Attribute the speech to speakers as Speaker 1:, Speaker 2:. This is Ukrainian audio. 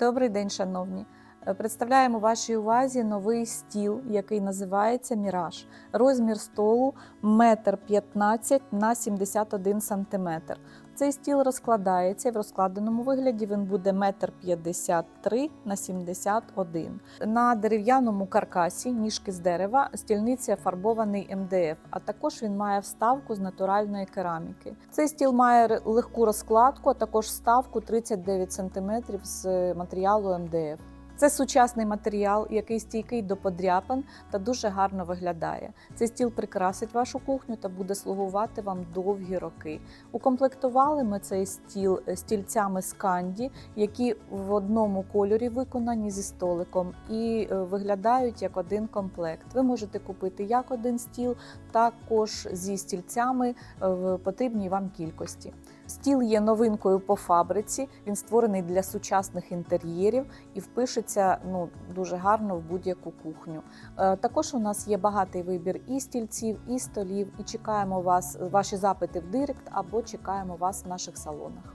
Speaker 1: Добрий день, шановні. Е, Представляємо вашій увазі новий стіл, який називається Міраж. Розмір столу 1,15 м на 71 см. Цей стіл розкладається в розкладеному вигляді він буде 1,53 м на 71 На дерев'яному каркасі, ніжки з дерева, стільниця фарбований МДФ, а також він має вставку з натуральної кераміки. Цей стіл має легку розкладку, а також вставку 39 см з матеріалу МДФ. Це сучасний матеріал, який стійкий до подряпин та дуже гарно виглядає. Цей стіл прикрасить вашу кухню та буде слугувати вам довгі роки. Укомплектували ми цей стіл е, стільцями з канді, які в одному кольорі виконані зі столиком і е, виглядають як один комплект. Ви можете купити як один стіл, також зі стільцями е, в потрібній вам кількості. Стіл є новинкою по фабриці. Він створений для сучасних інтер'єрів і впишеться ну дуже гарно в будь-яку кухню. Е, Також у нас є багатий вибір і стільців, і столів. І чекаємо вас ваші запити в директ або чекаємо вас в наших салонах.